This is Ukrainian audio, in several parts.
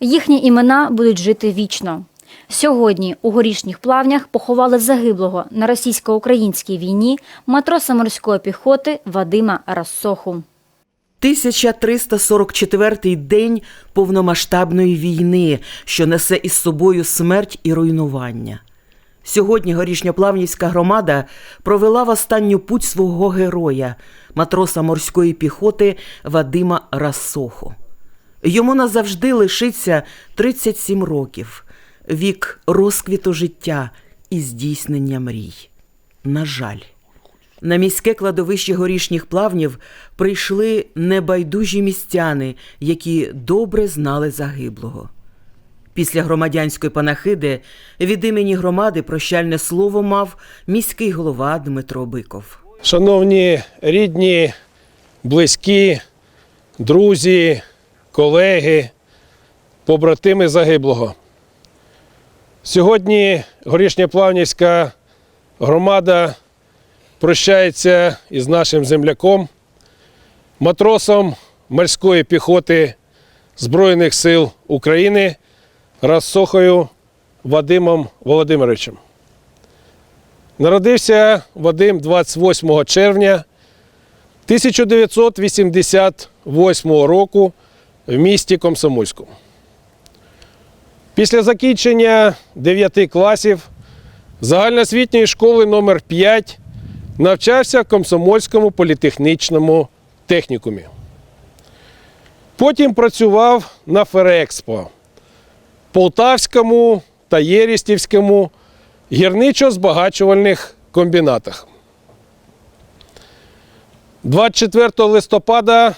Їхні імена будуть жити вічно. Сьогодні у горішніх плавнях поховали загиблого на російсько-українській війні матроса морської піхоти Вадима Рассоху. 1344 день повномасштабної війни, що несе із собою смерть і руйнування. Сьогодні горішньоплавнівська громада провела в останню путь свого героя, матроса морської піхоти Вадима Рассоху. Йому назавжди лишиться 37 років, вік розквіту життя і здійснення мрій. На жаль. На міське кладовище горішніх плавнів прийшли небайдужі містяни, які добре знали загиблого. Після громадянської панахиди від імені громади прощальне слово мав міський голова Дмитро Биков. Шановні рідні, близькі, друзі, колеги, побратими загиблого. Сьогодні Горішньоплавнівська громада прощається із нашим земляком, матросом морської піхоти Збройних сил України Рассохою Вадимом Володимировичем. Народився Вадим 28 червня 1988 року в місті Комсомольську. Після закінчення 9 класів загальноосвітньої школи номер 5 навчався в Комсомольському політехнічному технікумі. Потім працював на Ферекспо, Полтавському та Єрістівському гірничо-збагачувальних комбінатах. 24 листопада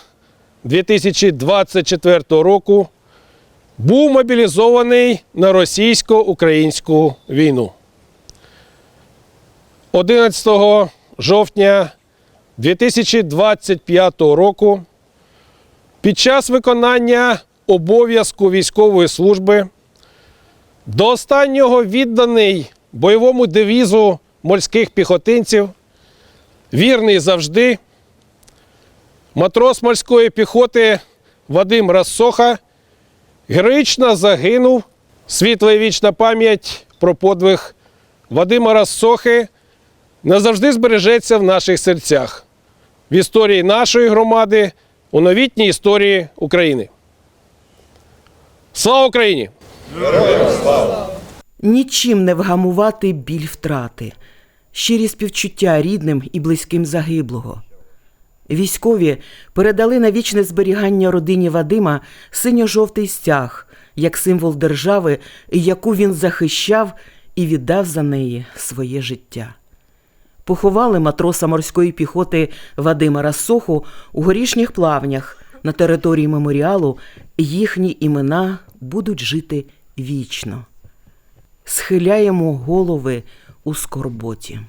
2024 року був мобілізований на російсько-українську війну. 11 жовтня 2025 року під час виконання обов'язку військової служби до останнього відданий бойовому девізу морських піхотинців, вірний завжди, матрос морської піхоти Вадим Рассоха героїчно загинув. Світла і вічна пам'ять про подвиг Вадима Рассохи назавжди збережеться в наших серцях, в історії нашої громади, у новітній історії України. Слава Україні! Нічим не вгамувати біль втрати, щирі співчуття рідним і близьким загиблого. Військові передали на вічне зберігання родині Вадима синьо-жовтий стяг, як символ держави, яку він захищав і віддав за неї своє життя. Поховали матроса морської піхоти Вадима Рассоху у горішніх плавнях на території меморіалу. Їхні імена будуть жити вічно. Схиляємо голови у скорботі.